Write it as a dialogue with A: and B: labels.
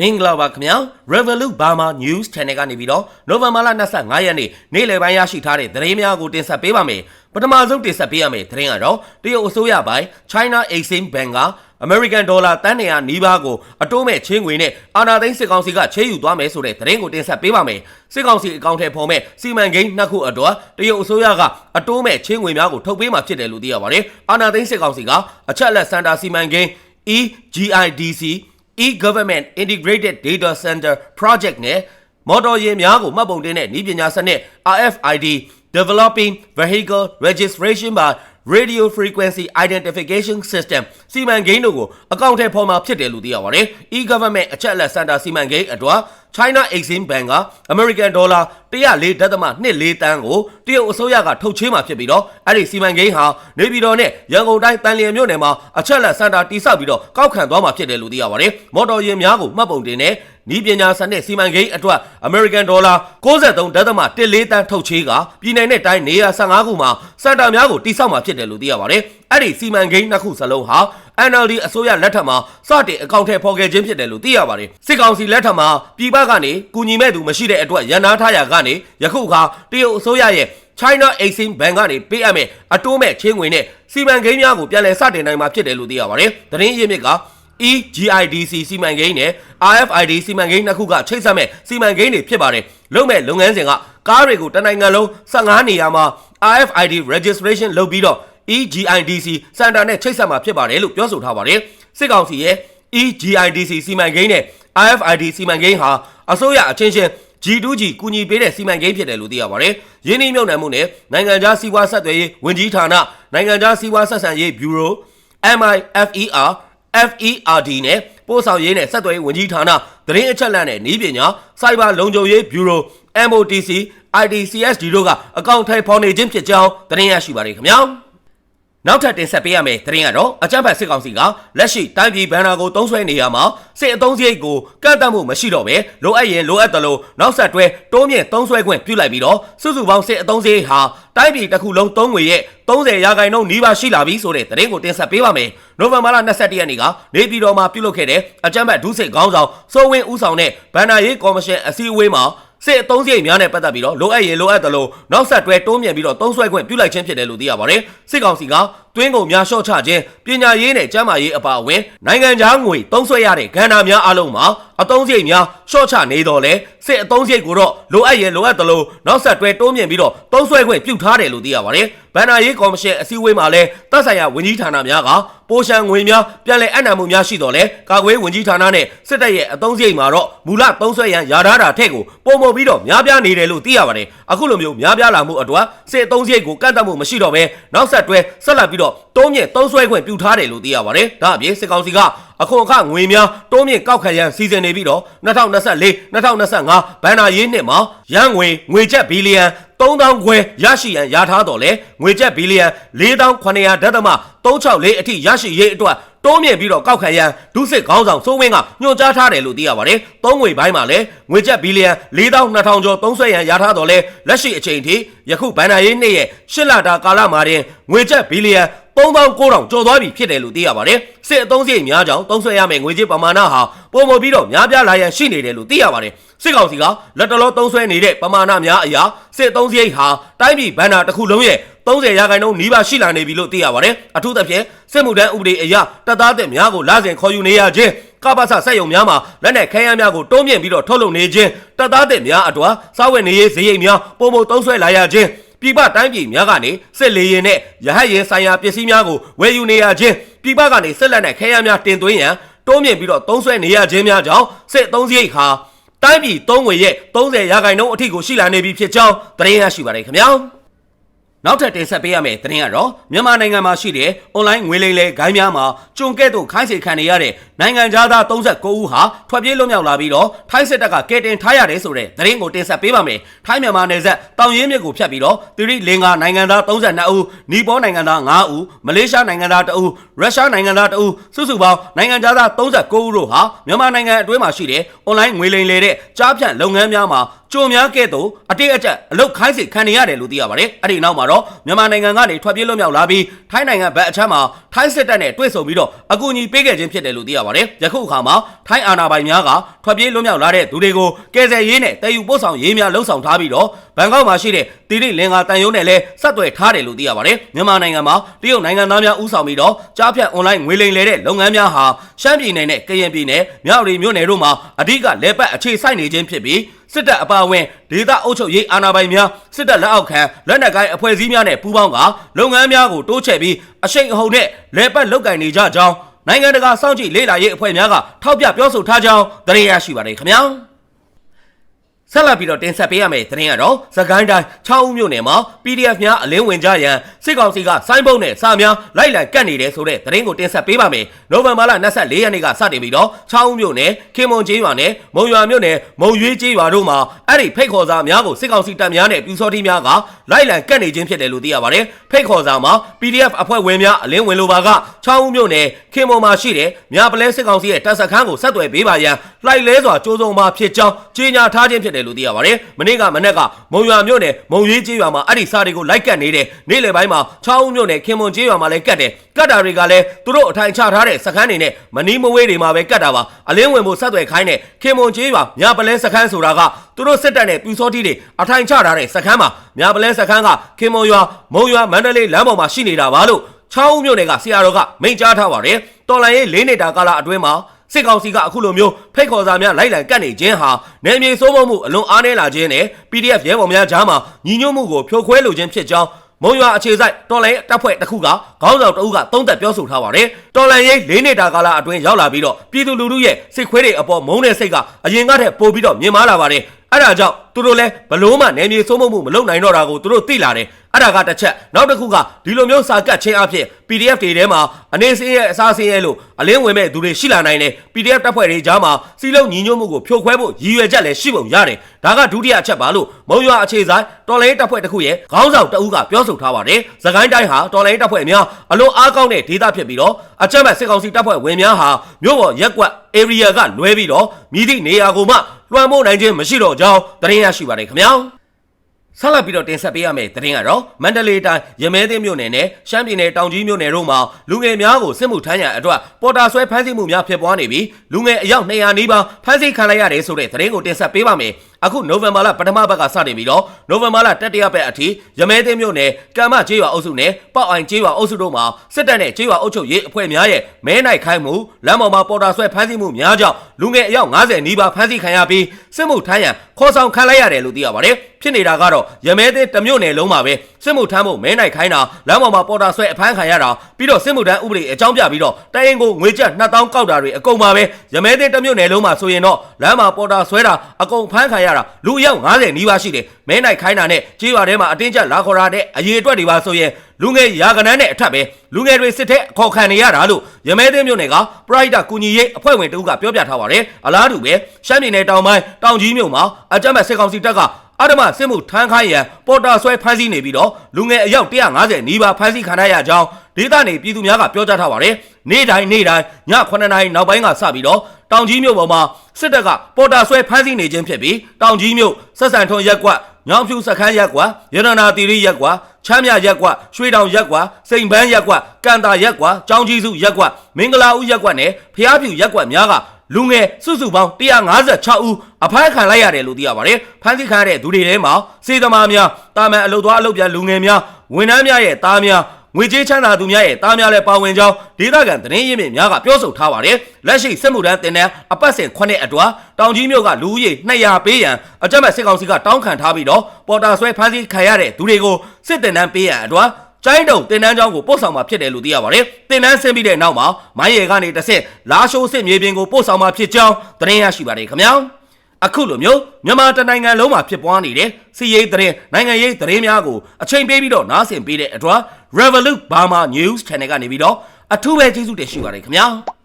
A: မင်္ဂလာပါခင်ဗျာ Revolut Burma News Channel ကနေပြီးတော့နိုဝင်ဘာလ25ရက်နေ့နေ့လယ်ပိုင်းရရှိထားတဲ့သတင်းများကိုတင်ဆက်ပေးပါမယ်ပထမဆုံးတင်ဆက်ပေးရမယ့်သတင်းကတော့တရုတ်အစိုးရပိုင်း China Exim Bank က American Dollar တန်း100နီးပါးကိုအတိုးမဲ့ချင်းငွေနဲ့အာဏာသိမ်းစစ်ကောင်စီကချေယူသွားမယ်ဆိုတဲ့သတင်းကိုတင်ဆက်ပေးပါမယ်စစ်ကောင်စီအကောင့်ထဲပေါ်မဲ့စီမံကိန်းနှစ်ခုအတွက်တရုတ်အစိုးရကအတိုးမဲ့ချင်းငွေများကိုထုတ်ပေးမှာဖြစ်တယ်လို့သိရပါတယ်အာဏာသိမ်းစစ်ကောင်စီကအချက်လက်စန်တာစီမံကိန်း EGIDC e-government integrated data center project နဲ့မော်တော်ယာဉ်များကိုမှတ်ပုံတင်တဲ့ဤပညာစနစ် RFID developing vehicle registration by radio frequency identification system စီမံကိန်းတို့ကိုအကောင့်ထဲပေါ်မှာဖြစ်တယ်လို့သိရပါတယ် e-government အချက်အလက်စင်တာစီမံကိန်းအတွက် China Exim Bank က American Dollar 104.24တန်းကိုတရုတ်အစိုးရကထုတ်ချေးမှာဖြစ်ပြီးတော့အဲ့ဒီစီမံကိန်းဟာနေပြည်တော်နဲ့ရန်ကုန်တိုင်းတန်လျင်မြို့နယ်မှာအချက်လက်စင်တာတိစောက်ပြီးတော့ကောက်ခံသွားမှာဖြစ်တယ်လို့သိရပါတယ်မော်တော်ယာဉ်များကိုမှတ်ပုံတင်တဲ့ဤပညာစနစ်စီမံကိန်းအတွက် American Dollar 63.14တန်းထုတ်ချေးကပြည်내နဲ့တိုင်းနေရာ15ခုမှာစင်တာများကိုတိစောက်မှာဖြစ်တယ်လို့သိရပါတယ်အဲ့ဒီစီမံကိန်းနှစ်ခုစလုံးဟာ NLD အစိုးရလက်ထက်မှာစတင်အကောင့်ထဲပေါ်ခဲ့ခြင်းဖြစ်တယ်လို့သိရပါတယ်စစ်ကောင်စီလက်ထက်မှာပြည်ပကနေကူညီမဲ့သူမရှိတဲ့အတွက်ရန်နာထားရကနေယခုအခါတရုတ်အစိုးရရဲ့ China Exim Bank ကနေပေးအပ်မဲ့အတိုးမဲ့ချင်းငွေနဲ့စီမံကိန်းများကိုပြန်လည်စတင်နိုင်မှာဖြစ်တယ်လို့သိရပါတယ်သတင်းရင်းမြစ်က EGIDC စီမံကိန်းနဲ့ RFID စီမံကိန်းနှစ်ခုကချိတ်ဆက်မဲ့စီမံကိန်းတွေဖြစ်ပါတယ်လုပ်မဲ့လုပ်ငန်းစဉ်ကကားတွေကိုတနိုင်ငံလုံး15နေရာမှာ RFID registration လုပ်ပြီးတော့ EGIDC စင်တာနဲ့ချိတ်ဆက်မှာဖြစ်ပါတယ်လို့ပြောဆိုထားပါတယ်စစ်ကောင်စီရဲ့ EGIDC စီမံကိန်းနဲ့ RFID စီမံကိန်းဟာအစိုးရအချင်းချင်း G2G ကူညီပေးတဲ့စီမံကိန်းဖြစ်တယ်လို့သိရပါတယ်။ယင်းနှိမ့်မြုပ်နှံမှုနဲ့နိုင်ငံခြားစီးပွားဆက်သွယ်ရေးဝန်ကြီးဌာနနိုင်ငံခြားစီးပွားဆက်ဆံရေးဘျူရို MIFER FERD နဲ့ပို့ဆောင်ရေးနဲ့ဆက်သွယ်ရေးဝန်ကြီးဌာနသတင်းအချက်အလက်နဲ့နည်းပညာစိုက်ဘာလုံခြုံရေးဘျူရို MOTC IDCSD တို့ကအကောင့်ထဲဖော်နေခြင်းဖြစ်ကြောင်းသတင်းရရှိပါတယ်ခင်ဗျာ။ နောက်ထပ်တင်ဆက်ပေးရမယ့်သတင်းကတော့အကြမ်းဖက်စစ်ကောင်စီကလက်ရှိတိုင်းပြည်ဘဏ္ဍာကိုတုံးဆွဲနေရမှာစစ်အုံစရိတ်ကိုကန့်သတ်မှုမရှိတော့ပဲလိုအပ်ရင်လိုအပ်တယ်လို့နောက်ဆက်တွဲတိုးမြင့်တုံးဆွဲခွင့်ပြုလိုက်ပြီးတော့စုစုပေါင်းစစ်အုံစရိတ်ဟာတိုင်းပြည်တစ်ခုလုံးသုံးငွေရဲ့30ရာခိုင်နှုန်းနီးပါးရှိလာပြီဆိုတဲ့သတင်းကိုတင်ဆက်ပေးပါမယ်။နိုဝင်ဘာလ22ရက်နေ့ကနေပြည်တော်မှာပြုလုပ်ခဲ့တဲ့အကြမ်းဖက်ဒုစစ်ခေါင်းဆောင်စိုးဝင်းဦးဆောင်တဲ့ဗန္ဒာရေးကော်မရှင်အစည်းအဝေးမှာ စစ်အုံစရိတ်များနဲ့ပတ်သက်ပြီးတော့လိုအပ်ရင်လိုအပ်တယ်လို့နောက်ဆက်တွဲတိုးမြင့်ပြီးတော့တုံးဆွဲခွင့်ပြုလိုက်ခြင်းဖြစ်တယ်လို့သိရပါတယ်။စစ်ကောင်စီက တွင်းကုန်များရှော့ချခြင်းပညာရေးနဲ့ကျန်းမာရေးအပါအဝင်နိုင်ငံခြားငွေတုံးဆွဲရတဲ့ကဏ္ဍများအလုံးမှာအတုံးစရိတ်များရှော့ချနေတော့လဲစစ်အတုံးစရိတ်ကိုတော့လိုအပ်ရင်လိုအပ်တယ်လို့နောက်ဆက်တွဲတိုးမြင့်ပြီးတော့တုံးဆွဲခွင့်ပြုထားတယ်လို့သိရပါတယ်။ဗန္ဒာရေးကော်မရှင်အစည်းအဝေးမှာလည်းတပ်ဆိုင်ရာဝန်ကြီးဌာနများကပိုရှန်ငွေများပြန်လည်အနှံမှုများရှိတော့လဲကာကွယ်ဝန်ကြီးဌာနနဲ့စစ်တပ်ရဲ့အတုံးစရိတ်မှာတော့မူလတုံးဆွဲရန်ယာထားတာထက်ကိုပုံမပြီးတော့များပြားနေတယ်လို့သိရပါတယ်။အခုလိုမျိုးများပြားလာမှုအတွက်စစ်အတုံးစရိတ်ကိုကန့်သတ်မှုမရှိတော့ဘဲနောက်ဆက်တွဲဆက်လက်ပြီးတော့တုံးမြင့်တုံးဆွဲခွင့်ပြုထားတယ်လို့သိရပါတယ်။ဒါအပြင်စစ်ကောင်စီကအခွန်အခငွေများတိုးမြင့်ကောက်ခံရန်စီစဉ်နေပြီးတော့2024 2025ဘဏ္ဍာရေးနှစ်မှာရန်ငွေငွေကျပ်ဘီလီယံ3000ခွဲရရှိရန်ရထားတော်လဲငွေကျပ်ဘီလီယံ4900ဒသမ364အထိရရှိရေးအတွက် တိုးမြင့်ပြီးတော့ကောက်ခံရန်ဒုစစ်ခေါင်းဆောင်စိုးဝင်းကညွှန်ကြားထားတယ်လို့သိရပါတယ်။သုံးငွေပိုင်းမှာလည်းငွေကျပ်ဘီလီယံ4200ကျော်သုံးဆွဲရန်ရထားတော်လဲလက်ရှိအချိန်ထိယခုဘဏ္ဍာရေးနှစ်ရဲ့ရှစ်လတာကာလမှာတင်ငွေကျပ်ဘီလီယံ3900ကျော်သွားပြီဖြစ်တယ်လို့သိရပါတယ်။စစ်အုံစရိတ်များကြောင့်သုံးဆွဲရမယ့်ငွေကြေးပမာဏဟာပုံမပြီးတော့များပြားလာရန်ရှိနေတယ်လို့သိရပါတယ်။စစ်ကောင်စီကလက်တလောသုံးဆွဲနေတဲ့ပမာဏများအရာစစ်အုံစရိတ်ဟာတိုင်းပြည်ဘဏ္ဍာတစ်ခုလုံးရဲ့ 30ရာခိုင်နှုန်းနီးပါးရှိလာနေပြီလို့သိရပါတယ်။အထူးသဖြင့်စစ်မှုထမ်းဥပဒေအရတပ်သားတဲ့များကိုလာစဉ်ခေါ်ယူနေရခြင်းကပ္ပစစက်ယုံများမှာလက်နက်ခဲယမ်းများကိုတုံးမြင့်ပြီးတော့ထုတ်လုပ်နေခြင်းတပ်သားတဲ့များအတွက်စားဝတ်နေရေးဈေးရိတ်များပုံပုံတုံးဆွဲလာရခြင်းပြည်ပတိုင်းပြည်များကနေစစ်လေရင်နဲ့ရဟတ်ရင်ဆိုင်ရာပစ္စည်းများကိုဝယ်ယူနေရခြင်းပြည်ပကနေစစ်လက်နက်ခဲယမ်းများတင်သွင်းရန်တိုးမြင့်ပြီးတော့သုံးဆွဲနေရခြင်းများကြောင့်စစ်သုံးစရိတ်ဟာတိုင်းပြည်သုံးငွေရဲ့30ရာခိုင်နှုန်းအထိကိုရှိလာနေပြီဖြစ်ကြောင်းသတင်းရရှိပါတယ်ခင်ဗျာ နောက်ထပ်တင်ဆက်ပေးရမယ့်သတင်းကတော့မြန်မာနိုင်ငံမှာရှိတဲ့ online ငွေလိမ်လေဂိုင်းများမှာကျုံကဲ့သို့ခိုင်းစေခံနေရတဲ့နိုင်ငံသားသား39ဦးဟာထွက်ပြေးလွတ်မြောက်လာပြီးတော့ထိုင်းစစ်တပ်ကကဲတင်ထားရတယ်ဆိုတဲ့သတင်းကိုတင်ဆက်ပေးပါမယ်။ထိုင်းမြန်မာနယ်စပ်တောင်ရင်းမြစ်ကိုဖြတ်ပြီးတော့သီရိလင်္ကာနိုင်ငံသား32ဦး၊နီပေါနိုင်ငံသား9ဦး၊မလေးရှားနိုင်ငံသား2ဦး၊ရုရှားနိုင်ငံသား2ဦးစုစုပေါင်းနိုင်ငံသား39ဦးတို့ဟာမြန်မာနိုင်ငံအတွင်းမှာရှိတဲ့ online ငွေလိမ်လေတဲ့ကြားဖြန့်လုပ်ငန်းများမှာကြုံများကဲ့သို့အတိတ်အကျအလုတ်ခိုင်းစေခံနေရတယ်လို့သိရပါတယ်အဲ့ဒီနောက်မှာတော့မြန်မာနိုင်ငံကနေထွက်ပြေးလွတ်မြောက်လာပြီးထိုင်းနိုင်ငံဘက်အချမ်းမှာထိုင်းစစ်တပ်နဲ့တွေ့ဆုံပြီးတော့အကူအညီပေးခဲ့ခြင်းဖြစ်တယ်လို့သိရပါတယ်ယခုအခါမှာထိုင်းအာဏာပိုင်များကထွက်ပြေးလွတ်မြောက်လာတဲ့သူတွေကိုကယ်ဆယ်ရေးနဲ့တည်ယူပို့ဆောင်ရေးများလှုပ်ဆောင်ထားပြီးတော့ဘန်ကောက်မှာရှိတဲ့တိရိလင်္ကာတန်ယုံနဲ့လည်းဆက်သွယ်ထားတယ်လို့သိရပါတယ်မြန်မာနိုင်ငံမှာတရုတ်နိုင်ငံသားများဦးဆောင်ပြီးတော့ကြားဖြတ်အွန်လိုင်းငွေလိမ်လဲတဲ့လုပ်ငန်းများဟာရှမ်းပြည်နယ်နဲ့ကရင်ပြည်နယ်မြောက်ရီမြို့နယ်တို့မှာအဓိကလဲပတ်အခြေစိုက်နေခြင်းဖြစ်ပြီး စစ်တပ်အပါအဝင်ဒေသအုပ်ချုပ်ရေးအာဏာပိုင်များစစ်တပ်လက်အောက်ခံလက်နက်ကိုင်အဖွဲ့အစည်းများနဲ့ပူးပေါင်းကလုပ်ငန်းများကိုတိုးချဲ့ပြီးအရှိန်အဟုန်နဲ့လဲပတ်လုပ်ကင်နေကြကြောင်းနိုင်ငံတကာစောင့်ကြည့်လေ့လာရေးအဖွဲ့များကထောက်ပြပြောဆိုထားကြောင်းသတင်းရရှိပါတယ်ခင်ဗျာ ဆက်လက်ပြီးတော့တင်ဆက်ပေးရမယ့်သတင်းကတော့သကိုင်းတိုင်း6ဦးမြို့နယ်မှာ PDF များအလင်းဝင်ကြရန်စစ်ကောင်စီကစိုင်းပုတ်နဲ့စာများလိုက်လံကတ်နေတယ်ဆိုတဲ့သတင်းကိုတင်ဆက်ပေးပါမယ်။နိုဝင်ဘာလ24ရက်နေ့ကစတင်ပြီးတော့6ဦးမြို့နယ်ခင်မွန်ကျေးရွာနဲ့မုံရွာမြို့နယ်မုံရွေးကျေးရွာတို့မှာအဲ့ဒီဖိတ်ခေါ်စာများကိုစစ်ကောင်စီတပ်များနဲ့ပြူစောတိများကလိုက်လံကတ်နေခြင်းဖြစ်တယ်လို့သိရပါတယ်။ဖိတ်ခေါ်စာမှာ PDF အဖွဲ့ဝင်များအလင်းဝင်လိုပါက6ဦးမြို့နယ်ခင်မွန်မှာရှိတဲ့မြပလဲစစ်ကောင်စီရဲ့တပ်စခန်းကိုဆက်သွယ်ပေးပါရန်လိုက်လဲစွာကြိုးစုံမှာဖြစ်ကြောင်းကြေညာထားခြင်းဖြစ်တယ်လို့သိရပါတယ်။မနေ့ကမနေ့ကမုံရွာမြို့နယ်မုံရွေးကျေးရွာမှာအဲ့ဒီစာတွေကိုလိုက်ကတ်နေတဲ့နေ့လယ်ပိုင်းမှာ6ဦးမြို့နယ်ခင်မွန်ကျေးရွာမှာလည်းကတ်တယ်။ကတ်တာတွေကလည်းသူတို့အထိုင်ချထားတဲ့စခန်းတွေနဲ့မနီးမဝေးတွေမှာပဲကတ်တာပါ။အလင်းဝင်ဖို့ဆက်သွယ်ခိုင်းတဲ့ခင်မွန်ကျေးရွာမြပလဲစခန်းဆိုတာကသူတို့စစ်တပ်နဲ့ပြူစောတိတွေအထိုင်ချထားတဲ့စခန်းမှာမြပလဲစခန်းကခင်မွန်ရွာမုံရွာမန္တလေးလမ်းပေါ်မှာရှိနေတာပါလို့6ဦးမြို့နယ်ကဆရာတော်ကမိန့်ကြားထားပါတယ်။တော်လန်ရေး၄နှစ်တာကာလအတွင်းမှာ စစ်ကောင်စီကအခုလိုမျိုးဖိတ်ခေါ်စာများလိုက်လံကတ်နေခြင်းဟာနယ်မြေစိုးမိုးမှုအလွန်အားနည်းလာခြင်းနဲ့ PDF ရဲဘော်များကြားမှာညီညွတ်မှုကိုဖြိုခွဲလိုခြင်းဖြစ်ကြောင်းမုံရွာအခြေစိုက်တော်လိုင်းတပ်ဖွဲ့တစ်ခုကခေါင်းဆောင်တအုပ်ကသုံးသက်ပြောဆိုထားပါတယ်။တော်လိုင်းရေး၄နှစ်တာကာလအတွင်းရောက်လာပြီးတော့ပြည်သူလူထုရဲ့စိတ်ခွေးတွေအပေါ်မုန်းတဲ့စိတ်ကအရင်ကတည်းပိုပြီးတော့မြင်မာလာပါတယ်။အဲ့ဒါကြောင့်သူတို့လည်းဘလို့မှနယ်မြေစိုးမိုးမှုမလုပ်နိုင်တော့တာကိုသူတို့သိလာတယ်။အဲ့ဒါကတစ်ချက်နောက်တစ်ခုကဒီလိုမျိုးစာကတ်ချင်းအဖြစ် PDF တွေထဲမှာအနေစင်းရဲ့အစားစင်းရဲ့လို့အလင်းဝင်မဲ့သူတွေရှိလာနိုင်တယ် PDF တပ်ဖွဲ့တွေကြားမှာစီလုံးညီညွတ်မှုကိုဖြိုခွဲဖို့ရည်ရွယ်ချက်လည်းရှိပုံရတယ်ဒါကဒုတိယအချက်ပါလို့မုံရွာအခြေဆိုင်တော်လိုင်းတပ်ဖွဲ့တစ်ခုရဲ့ခေါင်းဆောင်တအုပ်ကပြောဆိုထားပါတယ်သခိုင်းတိုင်းဟာတော်လိုင်းတပ်ဖွဲ့များအလွန်အားကောင်းတဲ့ဒေသဖြစ်ပြီးတော့အချက်မဲ့စစ်ကောင်စီတပ်ဖွဲ့ဝင်များဟာမြို့ပေါ်ရက်ကွက် area ကလွဲပြီးတော့မြည်သည့်နေရာကိုမှလွှမ်းမိုးနိုင်ခြင်းမရှိတော့ကြောင်းသတင်းရရှိပါတယ်ခင်ဗျာ ဆက်လက်ပြီးတော့တင်ဆက်ပေးရမယ့်သတင်းကတော့မန္တလေးတိုင်းရမဲသိမ်းမြို့နယ်နဲ့ရှမ်းပြည်နယ်တောင်ကြီးမြို့နယ်တို့မှာလူငယ်များကိုစစ်မှုထမ်းရန်အတွက်ပေါ်တာဆွဲဖမ်းဆီးမှုများဖြစ်ပွားနေပြီးလူငယ်အယောက်200နီးပါးဖမ်းဆီးခံလိုက်ရတယ်ဆိုတဲ့သတင်းကိုတင်ဆက်ပေးပါမယ် အခုနိုဝင်ဘာလပထမဘက်ကစတင်ပြီးတော့နိုဝင်ဘာလတတိယပတ်အထိရမဲသိမ်းမြို့နယ်ကံမကျေးရွာအုပ်စုနဲ့ပောက်အိုင်ကျေးရွာအုပ်စုတို့မှာစစ်တပ်နဲ့ကျေးရွာအုပ်ချုပ်ရေးအဖွဲ့များရဲ့မဲနိုင်ခိုင်းမှုလမ်းပေါ်မှာပေါ်တာဆွဲဖမ်းဆီးမှုများကြောင့်လူငယ်အယောက်90နီးပါးဖမ်းဆီးခံရပြီးစစ်မှုထမ်းရန်ခေါ်ဆောင်ခံလိုက်ရတယ်လို့သိရပါတယ်ဖြစ်နေတာကတော့ရမဲသိမ်းတစ်မြို့နယ်လုံးမှာပဲစစ်မှုထမ်းဖို့မဲနိုင်ခိုင်းတာလမ်းပေါ်မှာပေါ်တာဆွဲအဖမ်းခံရတာပြီးတော့စစ်မှုထမ်းဥပဒေအကြောင်းပြပြီးတော့တိုင်ရင်ကိုငွေကျပ်2000ကောက်တာတွေအကုန်ပါပဲရမဲသိမ်းတစ်မြို့နယ်လုံးမှာဆိုရင်တော့လမ်းမှာပေါ်တာဆွဲတာအကုန်ဖမ်းခံရတာလူအယောက်90နီးပါးရှိတယ်မဲနိုင်ခိုင်းတာနဲ့ကြေးရွာထဲမှာအတင်းကျပ်လာခေါ်တာတဲ့အရေးအတွက်တွေပါဆိုရင်လူငယ်ရာကနန်းနဲ့အထက်ပဲလူငယ်တွေစစ်တဲ့ခေါ်ခံနေရတာလို့ရမဲသိမ်းမြို့နယ်ကပရိုက်တာကူညီရေးအဖွဲ့ဝင်တူကပြောပြထားပါတယ်အလားတူပဲရှမ်းပြည်နယ်တောင်ပိုင်းတောင်ကြီးမြို့မှာအကြမ်းဖက်စစ်ကောင်စီတပ်က အဓမ္မစစ်မှုထမ်းခိုင်းရန်ပေါ်တာဆွဲဖမ်းဆီးနေပြီးတော့လူငယ်အယောက်150နီးပါးဖမ်းဆီးခံရကြောင်းဒေသနေပြည်သူများကပြောကြားထားပါတယ်။နေ့တိုင်းနေ့တိုင်းည9နာရီနောက်ပိုင်းကစပြီးတော့တောင်ကြီးမြို့ပေါ်မှာစစ်တပ်ကပေါ်တာဆွဲဖမ်းဆီးနေခြင်းဖြစ်ပြီးတောင်ကြီးမြို့ဆက်ဆန်ထွန်းရက်ကွက်ညောင်ဖြူစခန်းရက်ကွက်ရတနာတီရီရက်ကွက်ချမ်းမြရက်ကွက်ရွှေတောင်ရက်ကွက်စိန်ပန်းရက်ကွက်ကန်တာရက်ကွက်ကြောင်ကြီးစုရက်ကွက်မင်္ဂလာဦးရက်ကွက်နဲ့ဖျားဖြူရက်ကွက်များက လူငယ်စုစုပေါင်း156ဦးအဖမ်းခံလိုက်ရတယ်လို့သိရပါတယ်။ဖမ်းဆီးခံရတဲ့သူတွေထဲမှာစေသမားများတာမန်အလုပ်သွားအလုပ်ပြန်လူငယ်များဝန်ထမ်းများရဲ့သားများငွေကြေးချမ်းသာသူများရဲ့တားများလည်းပါဝင်ကြောင်းဒေသခံသတင်းရင်းမြစ်များကပြောဆိုထားပါတယ်။လက်ရှိစစ်မှုထမ်းတင်တဲ့အပတ်စဉ်9အတွာတောင်ကြီးမြို့ကလူဦးရေ200ပေးရန်အကြမ်းဖက်စစ်ကောင်စီကတောင်းခံထားပြီးတော့ပေါ်တာဆွဲဖမ်းဆီးခံရတဲ့သူတွေကိုစစ်တင်တန်းပေးရန်အတွာ ကျိုင်းတုံတင်တန်းကျောင်းကိုပို့ဆောင်မှာဖြစ်တယ်လို့သိရပါတယ်။တင်တန်းဆင်းပြီးတဲ့နောက်မှာမိုင်းရဲကနေတဆင့်လာရှိုးစစ်မြေပြင်ကိုပို့ဆောင်မှာဖြစ်ကြောင်းသတင်းရရှိပါတယ်ခင်ဗျာ။အခုလိုမျိုးမြန်မာတနိုင်ငံလုံးမှာဖြစ်ပွားနေတဲ့စီရေးသတင်းနိုင်ငံရေးသတင်းများကိုအချိန်ပေးပြီးတော့နားဆင်ပေးတဲ့အတွက် Revolut Burma News Channel ကနေပြီးတော့အထူးပဲကျေးဇူးတင်ရှိပါတယ်ခင်ဗျာ။